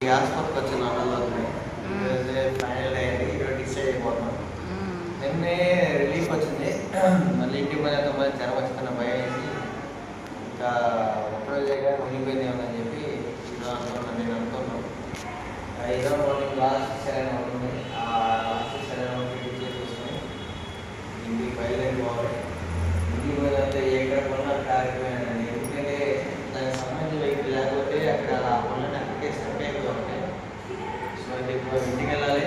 ఆసుపత్రికి వచ్చిన ఈరోజే ఫైనల్ అయ్యింది డిసైడ్ అయిపోతున్నాం. నిన్నే రిలీఫ్ వచ్చింది. మళ్ళీ ఇంటికి పోయిన మళ్ళీ జ్వరం వచ్చిన భయం వేసి ఇంకా ఒక్కరోజేగా మునిగిపోయింది ఏమని చెప్పి ఇలా అనుకున్నాను నేను అనుకున్నాను ఐదో మార్నింగ్ లాస్ట్ సెలైన్ ఆ లాస్ట్ సెలైన్ ఒకటి చేసేసుకుని ఇంటికి బయలుదేరి పోవాలి ఇంటికి పోయినంత ఎక్కడ కొన్నా కారిపోయానండి ఎందుకంటే దానికి సంబంధించిన వెహికల్ లేకపోతే అక్కడ ఆ పనులను అక్కడికే స్టక్ అయిపోయి ఉంటాయి సో ఇది ఇప్పుడు ఇంటికి వెళ్ళాలి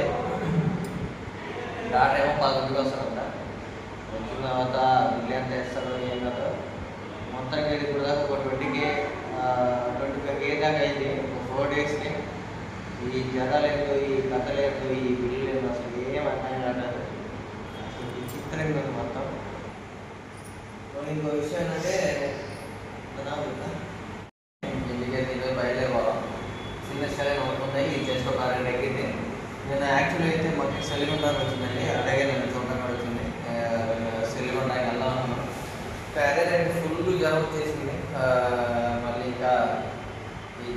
డాటా ఏమో పదకొండుకి వస్తారంట వచ్చిన తర్వాత బిల్లు ఎంత వేస్తారు ఏం కదా మొత్తానికి అయితే ఇప్పుడు దాకా ఒక ట్వంటీకి ట్వంటీ ఫైవ్ కే దాకా అయింది ఒక ఫోర్ డేస్కి ఈ జనాలు ఏందో ఈ కథ లేదు ఈ బిల్లు లేదు అసలు ఏం అర్థం కాదు అసలు విచిత్రంగా ఉంది మొత్తం. ఇంకో విషయం ఏంటంటే ఇంటికైతే బయలుదేరిపోవాలి చిన్న సెలైన్ అవుతున్నాయి ఇది ఎక్కింది నేను యాక్చువల్గా అయితే మాకు సెలిగొండకి వచ్చిందండి. అలాగే నేను చూడడం కూడా వచ్చింది. సెలిగొండకి వెళ్దాం అదే నేను ఫుల్ జ్వరం చేసింది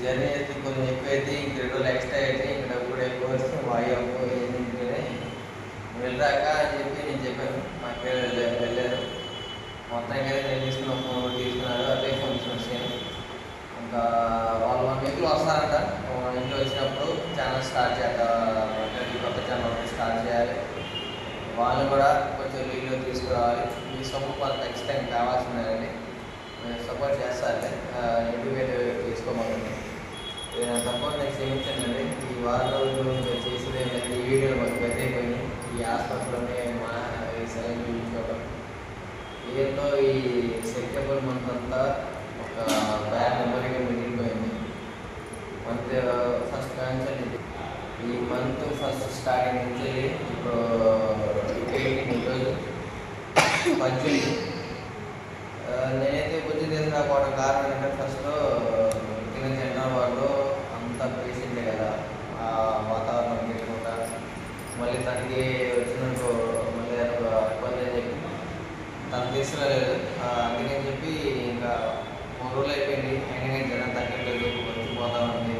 జర్నీ అయితే కొంచెం ఎక్కువ అయితే ఇంక రెండు రోజులు ఎక్స్ట్రా అయితే ఇంక డబ్బు కూడా ఎక్కువ వస్తే వాయు అవ్వు ఏంటంటే వెళ్ళాక అని చెప్పి నేను చెప్పాను. మాకు వెళ్ళారు వెళ్ళారు. మొత్తానికి అయితే నేను తీసుకున్న ఫోన్ కూడా తీసుకున్నారు. అదే ఫోన్ తీసుకొచ్చాను ఇంకా వాళ్ళు మన ఇంట్లో వస్తారంట. మన ఇంట్లో వచ్చినప్పుడు ఛానల్ స్టార్ట్ చేద్దాం కొత్త ఛానల్ ఒకటి స్టార్ట్ చేయాలి. వాళ్ళు కూడా కొంచెం వీడియో తీసుకురావాలి. మీ సపోర్ట్ వాళ్ళు ఖచ్చితంగా కావాల్సిందండి సపోర్ట్ చేస్తారు ఇండివిజువల్ తీసుకోమని సపోర్ట్ నాకు చేయించండి ఈ వారం రోజులు మీరు చేసేది ఏంటంటే ఈ వీడియో మాకు పెట్టయిపోయి ఈ హాస్పిటల్లోనే మా ఈ సెలవు చూపించుకోవడం. ఏంటో ఈ సెప్టెంబర్ మంత్ అంతా ఒక బ్యాడ్ మెమరీగా మిగిలిపోయింది మంత్ ఫస్ట్ నుంచి ఈ మంత్ ఫస్ట్ స్టార్టింగ్ నుంచి ఇప్పుడు ఈరోజు పద్దెనిమిది. నేనైతే బుద్ధి తీసుకురాకపోవడం కారణం ఏంటంటే ఫస్ట్ తిన జనరల్ వార్డులో అంత పేషెంటే కదా ఆ వాతావరణం పెట్టుకుంటా మళ్ళీ తనకి వచ్చినట్టు మళ్ళీ అదొక ఇబ్బంది అని చెప్పి తను తీసుకురాలేదు అందుకని చెప్పి ఇంకా మూడు రోజులు అయిపోయింది అయినా కానీ జనం తగ్గట్లేదు వచ్చిపోతా ఉంది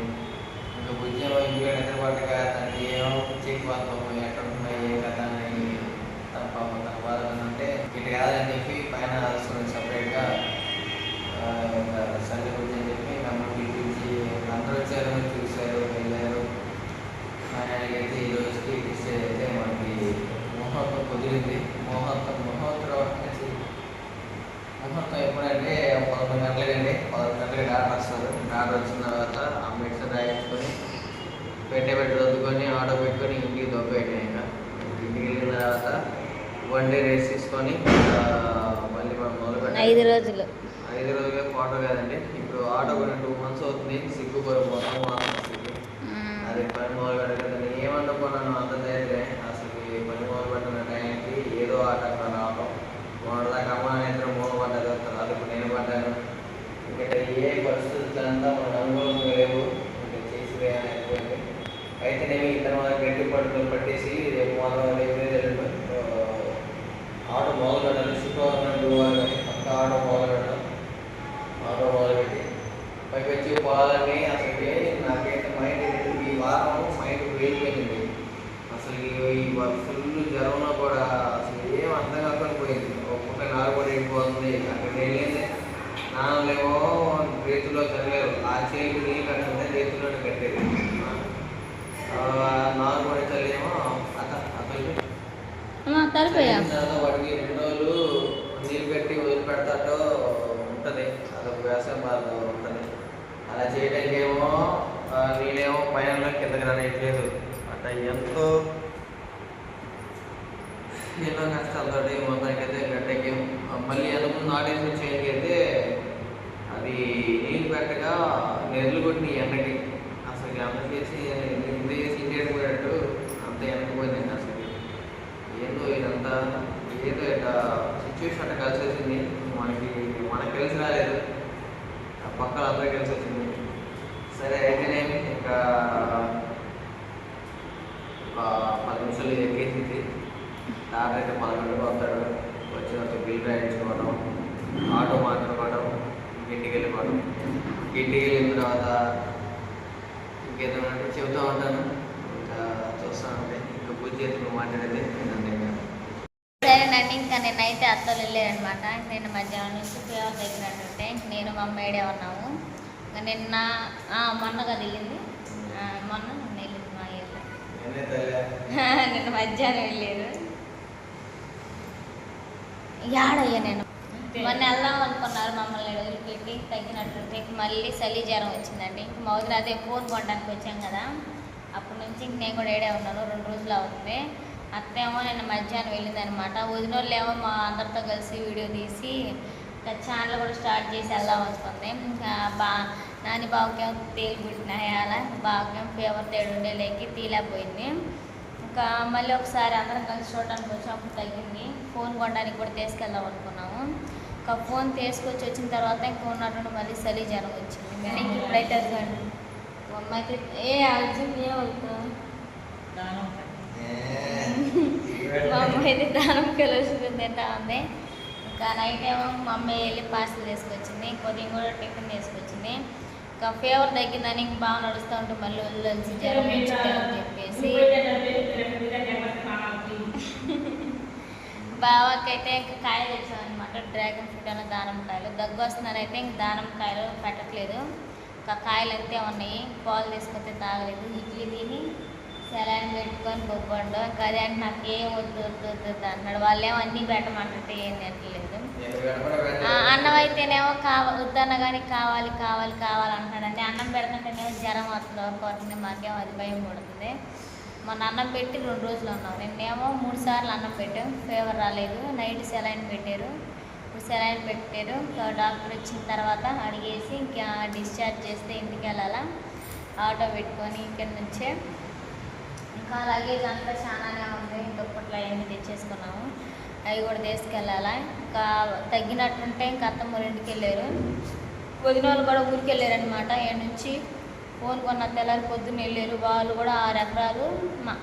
ఇంకా భుజ్యం ఇంటికి నిద్రపడగా తనకి ఏమో చెక్ వాతాం ఎక్కడ ఉన్నాయి ఏ కథ అని తన పాపం తన బాధ అంటే ఇటు కాదని చెప్పి పైన సపరేట్గా సండే గురించి అని చెప్పి మమ్మల్ని పిలిపించి అందరూ వచ్చారు చూశారు వెళ్ళారు ఆయనకైతే ఈ రోజుకి డిసైడ్ అయితే మనకి ముహూర్తం కుదిరింది ముహూర్తం ముహూర్తం వచ్చేసి ముహూర్తం ఎప్పుడంటే పదకొండు గంటలకండి పదకొండు గంటలకి డాక్టర్ వస్తారు డాక్టర్ వచ్చిన తర్వాత ఆ మెడిసిన్ రాయించుకొని పెట్టే పెట్టి రద్దుకొని ఆటో పెట్టుకొని ఇంటికి దొబ్బెట్టాను ఇంకా ఇంటికి వెళ్ళిన తర్వాత వన్ డే రెస్ట్ తీసుకొని మళ్ళీ మనం మొదలు. ఐదు రోజులు. ఐదు రోజులే ఫోటో కాదండి. ఇప్పుడు ఆటో కొన్ని టూ మంత్స్ అవుతుంది. సిగ్గు అది పని మొదలు పెట్టలేదు ఏమనుకున్నాను అంత ధైర్యమే అసలు పని మొదలు పెట్టిన టైంకి ఏదో ఆటంకం రావడం మొదటిదాకా అమ్మ నేత్రం మూడు పడ్డది తర్వాత నేను పడ్డాను. ఇంకా ఏ పరిస్థితులంతా మన అనుభవం లేవు. ఇంకా చేసి వేయాలి అయితే నేను ఇతను గట్టి పట్టుదల పట్టేసి రేపు మొదలు రేపు ఆట మొదలు శుక్రవారం గురువారం కానీ అంత ఆట మొదలు ఆట ఆటో మొదలుపెట్టి పైకి వచ్చి పోవాలని అసలు నాకైతే మైండ్ ఎందుకు ఈ వారం మైండ్ వెళ్ళిపోయింది అసలు ఈ ఫుల్ జ్వరంలో కూడా అసలు ఏం అర్థం కాకుండా పోయింది. ఒక్కొక్క నాలుగు కూడా వెళ్ళిపోతుంది అక్కడ వెళ్ళింది నాన్నలేమో రేతులో చదివారు ఆ చేతికి నీళ్ళు కట్టుంటే రేతులోనే కట్టేది నాలుగు కూడా చదివేమో అత అతను తరిపోయా? వాడికి రెండు రోజులు నీళ్ళు కట్టి వదిలిపెడతాటో ఉంటుంది. అదొక వ్యవసాయం బాధ ఉంటుంది. అలా చేయడానికి ఏమో ఆ, నీళ్ళేమో పైన కిందకి రానియట్లేదు. అట్లా ఎంతో ఎన్నో కష్టాలతోటి మొత్తానికైతే గడ్డకి మళ్ళీ ఎంతమంది నాటేసి చేయడానికి అయితే అది నీళ్ళు పెట్టగా నెర్లు కొట్టి ఎండకి. అసలు ఎండ చేసి ఇండియన్ పోయినట్టు అంత ఎండకపోయిందండి అసలు ఏందో ఇదంతా ఏదో సిచ్యువేషన్ అట్లా కలిసి వచ్చింది. మనకి మనకి కలిసి రాలేదు ఆ పక్కన అందరూ కలిసి వచ్చింది. సరే అయితేనే ఇంకా ఒక పది నిమిషాలు ఎక్కేసింది. డాక్టర్ అయితే పదకొండు వస్తాడు వచ్చిన బిల్ రాయించుకోవడం ఆటో మాట్లాడుకోవడం ఇంటికి వెళ్ళిపోవడం. ఇంటికి వెళ్ళిన తర్వాత ఇంకేదైనా చెబుతూ ఉంటాను. ఇంకా చూస్తూ ఉంటే ఇంకా పూజ చేతులు మాట్లాడితే నేను నేనైతే అత్తలు వెళ్ళారనమాట నేను మధ్యాహ్నం నుంచి ఫీవర్ తగ్గినట్టుంటే నేను మా అమ్మ ఏడే ఉన్నాము. ఇంకా నిన్న ఆ, మొన్న కదా వెళ్ళింది మొన్న నిన్న వెళ్ళింది మా ఇల్లు నేనే తల్లి. నిన్న మధ్యాహ్నం వెళ్ళారు. యాడయ్యా నేను మొన్న వెళ్దాం అనుకున్నారు మమ్మల్ని వదిలిపెట్టి తగ్గినట్టుంటే ఇంక మళ్ళీ చలి జ్వరం వచ్చిందండి. ఇంక మా వదిన అదే ఫోన్ కొనడానికి వచ్చాం కదా. అప్పటి నుంచి ఇంక నేను కూడా ఏడే ఉన్నాను. రెండు రోజులు అవుతుంది. అత్తేమో నిన్న మధ్యాహ్నం వెళ్ళిందనమాట వదిన వాళ్ళు ఏమో మా అందరితో కలిసి వీడియో తీసి ఇంకా ఛానల్ కూడా స్టార్ట్ చేసి వెళ్దాం అనుకుంది. ఇంకా బా నాని బావకేమో తేలి పుట్టినాయి అలా. బావకేమో ఫీవర్ తేడు ఉండే లేకి తీలేకపోయింది ఇంకా మళ్ళీ ఒకసారి అందరం కలిసి చూడడానికి వచ్చినప్పుడు తగ్గింది. ఫోన్ కొనడానికి కూడా తీసుకెళ్దాం అనుకున్నాము. ఇంకా ఫోన్ తీసుకొచ్చి వచ్చిన తర్వాత ఇంకా ఉన్నట్టుండి మళ్ళీ చలి జ్వరం వచ్చింది. కానీ ఇంక ఇప్పుడైతే అదిగోండి అమ్మాయికి ఏ అర్జున్ ఏ అవుతాం మా అమ్మ అయితే దానం కలుస్తుంది తింటా ఉంది ఇంకా నైట్ ఏమో మా అమ్మ వెళ్ళి పార్సల్ తీసుకొచ్చింది కొద్దిగా కూడా టిఫిన్ తీసుకొచ్చింది. ఇంకా ఫీవర్ తగ్గిందని ఇంక బాగా నడుస్తూ ఉంటుంది మళ్ళీ వదిలేసి జ్వరం అని చెప్పేసి. బావకైతే ఇంకా కాయలు తెచ్చామన్నమాట డ్రాగన్ ఫ్రూట్ అన్న దానం కాయలు. దగ్గు వస్తున్నారైతే ఇంక దానం కాయలు పెట్టట్లేదు. ఇంకా కాయలు అంతే ఉన్నాయి పాలు తీసుకొస్తే తాగలేదు. ఇడ్లీ తిని సెలాన్ పెట్టుకొని బొబ్బండు ఇంకా అదే అంటే నాకు వద్దు వద్దు వద్దు వద్దు అంటున్నాడు వాళ్ళు ఏమో అన్నీ పెట్టమంటుంటే ఏం తినట్లేదు. అన్నం అయితేనేమో కావ వద్దన్న కానీ కావాలి కావాలి కావాలి అంటున్నాడండి. అన్నం పెడుతుంటేనేమో జ్వరం వస్తుంది వస్తుంది మాకేమో అది భయం పడుతుంది. మొన్న అన్నం పెట్టి రెండు రోజులు ఉన్నాం. నిన్నేమో మూడు సార్లు అన్నం పెట్టాం ఫీవర్ రాలేదు. నైట్ సెలైన్ పెట్టారు. ఇప్పుడు సెలైన్ పెట్టారు. డాక్టర్ వచ్చిన తర్వాత అడిగేసి ఇంకా డిశ్చార్జ్ చేస్తే ఇంటికి వెళ్ళాలా ఆటో పెట్టుకొని ఇక్కడి నుంచే మా లగేజ్ అంతా చాలానే ఉంది. దుప్పట్లు అవన్నీ తెచ్చేసుకున్నాము. అవి కూడా తీసుకెళ్ళాలా. ఇంకా తగ్గినట్టుంటే ఇంకా అత్తమ్మ ఇంటికి వెళ్ళారు. వదిన వాళ్ళు కూడా ఊరికి వెళ్ళారనమాట ఏ నుంచి ఫోన్ కొన్న తెల్లారి పొద్దున్న వెళ్ళారు. వాళ్ళు కూడా ఆరు ఎకరాలు మా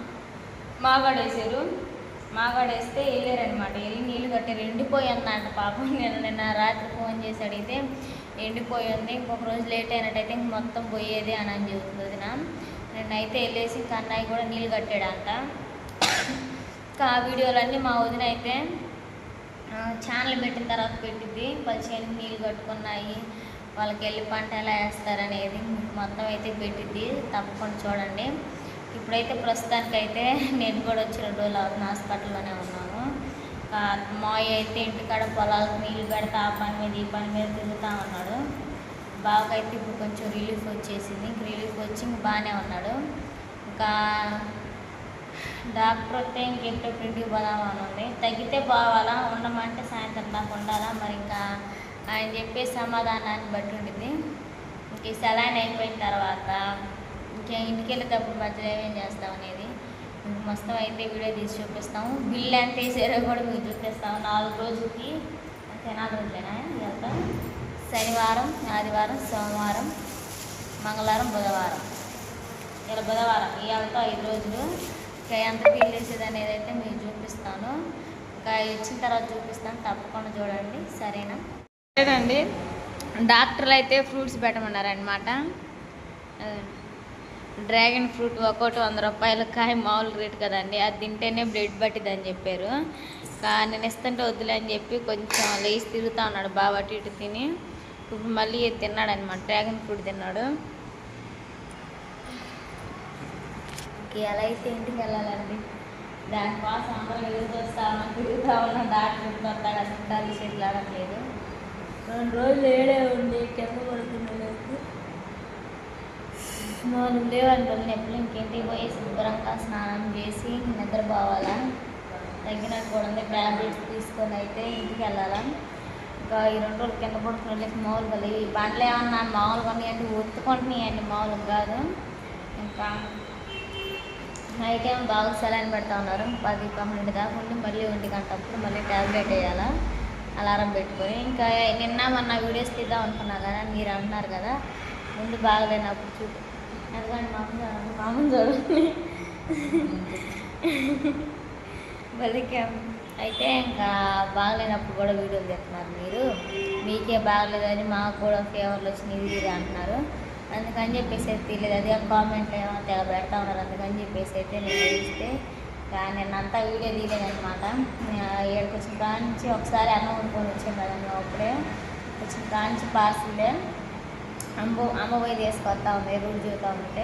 మాగాడేసారు మాగాడేస్తే వెళ్ళారనమాట వెళ్ళి నీళ్ళు కట్టారు ఎండిపోయి అన్నమాట పాపం. నేను నిన్న రాత్రి ఫోన్ చేసి అడిగితే ఎండిపోయి ఉంది. ఇంకొక రోజు లేట్ అయినట్టయితే ఇంక మొత్తం పోయేది అని అని చెబుతుంది వదిన. నిన్నైతే వెళ్ళేసి ఇంకా అన్నయ్య కూడా నీళ్ళు కట్టాడంట. ఇంకా ఆ వీడియోలన్నీ మా వదిన అయితే ఛానల్ పెట్టిన తర్వాత పెట్టింది పచ్చిగా నీళ్ళు కట్టుకున్నాయి వాళ్ళకి వెళ్ళి పంట ఎలా వేస్తారనేది మొత్తం అయితే పెట్టిద్ది. తప్పకుండా చూడండి. ఇప్పుడైతే ప్రస్తుతానికైతే నేను కూడా వచ్చి రెండు రోజులు అవుతుంది హాస్పిటల్లోనే ఉన్నాను. మాయ అయితే ఇంటికాడ పొలాలకు నీళ్ళు పెడతా ఆ పని మీద ఈ పని మీద తిరుగుతూ ఉన్నాడు. బావకైతే ఇప్పుడు కొంచెం రిలీఫ్ వచ్చేసింది. ఇంక రిలీఫ్ వచ్చి ఇంక బాగానే ఉన్నాడు. ఇంకా డాక్టర్ వస్తే ఇంకెప్పుడు ఇంటికి పోదామా అని ఉంది. తగ్గితే బావాలా ఉండమంటే సాయంత్రం దాకా ఉండాలా? మరి ఇంకా ఆయన చెప్పే సమాధానాన్ని బట్టి ఉంటుంది ఇంక ఈ సెలైన్ అయిపోయిన తర్వాత ఇంకా ఇంటికి వెళ్ళేటప్పుడు మధ్యలో ఏమేం చేస్తాం అనేది మొత్తం అయితే వీడియో తీసి చూపిస్తాము బిల్ ఎంత వేసారో కూడా మీకు చూపిస్తాము నాలుగు రోజులకి అంతే నాలుగు రోజులేనా? వెళ్తాం శనివారం ఆదివారం సోమవారం మంగళవారం బుధవారం. ఇలా బుధవారం ఇవాళతో ఐదు రోజులు ఇంకా ఎంత ఫీల్ వేసేది అనేది అయితే మీకు చూపిస్తాను ఇంకా ఇచ్చిన తర్వాత చూపిస్తాను. తప్పకుండా చూడండి. సరేనా? లేదండి. డాక్టర్లు అయితే ఫ్రూట్స్ పెట్టమన్నారనమాట డ్రాగన్ ఫ్రూట్ ఒక్కోటి వంద రూపాయలు కాయ మామూలు రేట్ కదండి. అది తింటేనే బ్లడ్ పట్టిందని చెప్పారు. కానీ నేను ఇస్తుంటే వద్దులే అని చెప్పి కొంచెం లేచి తిరుగుతా ఉన్నాడు బాగా అటు ఇటు తిని. ఇప్పుడు మళ్ళీ తిన్నాడు అనమాట డ్రాగన్ ఫ్రూట్ తిన్నాడు. ఎలా అయితే ఇంటికి వెళ్ళాలండి. దానికోసం అందరూ ఎదురు ఉన్నాం తిరుగుతా ఉన్నాం డాక్టర్ వస్తాడు అసలు తల్లి చేతులు ఆడట్లేదు రెండు రోజులు ఏడే ఉంది కింద పడుకున్నాడు మార్నింగ్ లేవండి రోజులు ఎప్పుడు ఇంకేంటికి పోయి శుభ్రంగా స్నానం చేసి నిద్రపోవాలా? తగ్గినట్టు కూడా ఉంది ట్యాబ్లెట్స్ తీసుకొని అయితే ఇంటికి వెళ్ళాలా? ఈ రెండు రోజులు కింద పడుకున్న వాళ్ళకి మామూలుగా లేవు ఈ బండ్లు ఏమన్నా మామూలుగా ఉన్నాయంటే ఒత్తుకుంటున్నాయి అండి మామూలుగా కాదు. ఇంకా నైట్ ఏమో బాగా సెలైన్ పెడతా ఉన్నారు. పది పన్నెండు దాకా ఉండి మళ్ళీ ఒంటి గంట అప్పుడు మళ్ళీ ట్యాబ్లెట్ వేయాలా అలారం పెట్టుకొని. ఇంకా నిన్న మొన్న వీడియోస్ తీద్దాం అనుకున్నా కదా మీరు అంటున్నారు కదా ముందు బాగలేనప్పుడు చూడు ఎందుకంటే మామూలు మామూలు చూడండి. బలికాం అయితే ఇంకా బాగలేనప్పుడు కూడా వీడియోలు తెస్తున్నారు మీరు. మీకే బాగలేదని మాకు కూడా ఫేవర్లు వచ్చినాయి ఇది అంటున్నారు. అందుకని చెప్పేసి అయితే తెలియదు. అదే కామెంట్ ఏమో తెగ పెడతా ఉన్నారు. అందుకని చెప్పేసి అయితే నేను ఇస్తే కానీ నేను అంతా వీడియో తీయలేదనమాట ఏడుకు వచ్చిన కాంచి ఒకసారి అన్నం వండుకొని వచ్చాను కదా మేము అప్పుడే. వచ్చిన కాంచి పార్సిలే అమ్మ అమ్మ పోయి తీసుకొస్తా ఉంది రూల్ చూస్తూ ఉంటే.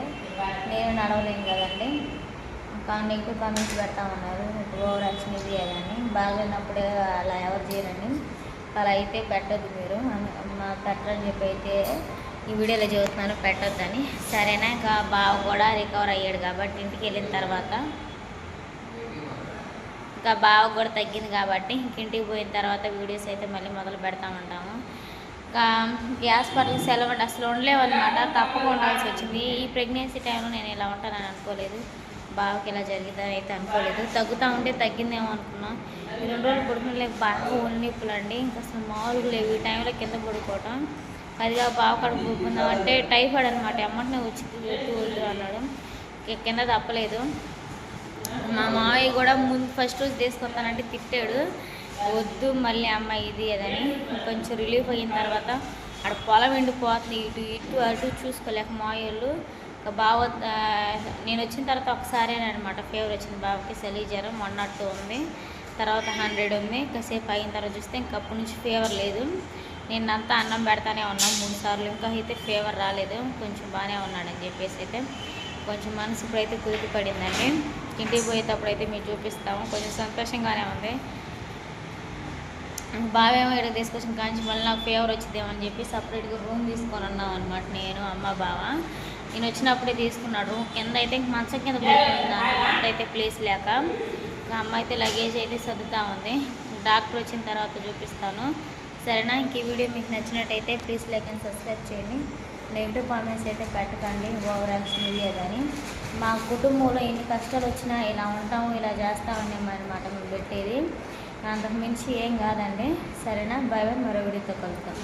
నేను నడవలేను కదండి. నెగిటివ్ కామెంట్స్ పెడతా ఉన్నారు. ఓవర్ యాక్షన్ ఇది అని బాగాలేనప్పుడే అలా ఎవరు చేయరండి. అలా అయితే పెట్టద్దు మీరు. మా పెట్టరని చెప్పి అయితే ఈ వీడియోలో చదువుతున్నాను పెట్టొద్దని. సరేనా? ఇంకా బావ కూడా రికవర్ అయ్యాడు కాబట్టి ఇంటికి వెళ్ళిన తర్వాత. ఇంకా బావ కూడా తగ్గింది కాబట్టి ఇంటికి పోయిన తర్వాత వీడియోస్ అయితే మళ్ళీ మొదలు పెడతా ఉంటాము. ఇంకా గ్యాస్ హాస్పిటల్ సెలవు అసలు ఉండలేవు అనమాట తప్పకుండా ఉండాల్సి వచ్చింది. ఈ ప్రెగ్నెన్సీ టైంలో నేను ఇలా ఉంటానని అనుకోలేదు. బావకి ఇలా జరిగిందని అయితే అనుకోలేదు. తగ్గుతూ ఉంటే తగ్గిందేమో అనుకున్నాం. ఈ రెండు రోజులు పడుకునే బాగా ఒళ్ళు అండి. ఇంకా అసలు మామూలుగా లేవు. ఈ టైంలో కింద పడుకోవటం. అదిగా బావ కడుపు పడుకుందాం అంటే టైఫాయిడ్ అనమాట ఎమ్మటనే వచ్చి వద్దు అన్నాడు. కింద తప్పలేదు. మా మావయ్య కూడా ముందు ఫస్ట్ రోజు తీసుకొస్తానంటే తిట్టాడు. వద్దు మళ్ళీ అమ్మ ఇది అదని కొంచెం రిలీఫ్ అయిన తర్వాత అక్కడ పొలం ఎండిపోతుంది. ఇటు ఇటు అటు చూసుకోలేక మావయ్యోళ్ళు ఇంకా బావ నేను వచ్చిన తర్వాత ఒకసారి అనమాట ఫీవర్ వచ్చింది బావకి చలి జ్వరం మొన్నట్టు ఉంది. తర్వాత హండ్రెడ్ ఉంది. కాసేపు అయిన తర్వాత చూస్తే ఇంకా అప్పటి నుంచి ఫీవర్ లేదు. నిన్నంతా అన్నం పెడతానే ఉన్నాం మూడు సార్లు. ఇంకా అయితే ఫీవర్ రాలేదు. కొంచెం బాగానే ఉన్నాడని చెప్పేసి అయితే కొంచెం మనసు ఇప్పుడైతే కుదిరి పడిందండి ఇంటికి పోయేటప్పుడు అయితే మీకు చూపిస్తాము. కొంచెం సంతోషంగానే ఉంది. బావేమో ఇక్కడ తీసుకొచ్చిన కాంచి మళ్ళీ నాకు ఫీవర్ వచ్చిందేమని చెప్పి సపరేట్గా రూమ్ తీసుకొని ఉన్నాం అనమాట నేను అమ్మ బావ. నేను వచ్చినప్పుడే తీసుకున్నాడు. కింద అయితే ఇంక మంచం కింద పడుతుందా అయితే ప్లేస్ లేక ఇంకా అమ్మ అయితే లగేజ్ అయితే సర్దుతా ఉంది. డాక్టర్ వచ్చిన తర్వాత చూపిస్తాను. సరేనా? ఇంక ఈ వీడియో మీకు నచ్చినట్టయితే ప్లీజ్ లైక్ అండ్ సబ్స్క్రైబ్ చేయండి. నెగిటివ్ కామెంట్స్ అయితే పెట్టకండి. ఓవర్ యాక్షన్ ఇది మా కుటుంబంలో ఎన్ని కష్టాలు వచ్చినా ఇలా ఉంటాము ఇలా చేస్తామని అనమాట మేము పెట్టేది. అంతకు మించి ఏం కాదండి. సరేనా? Bye bye. మరో వీడియోతో కలుగుతాం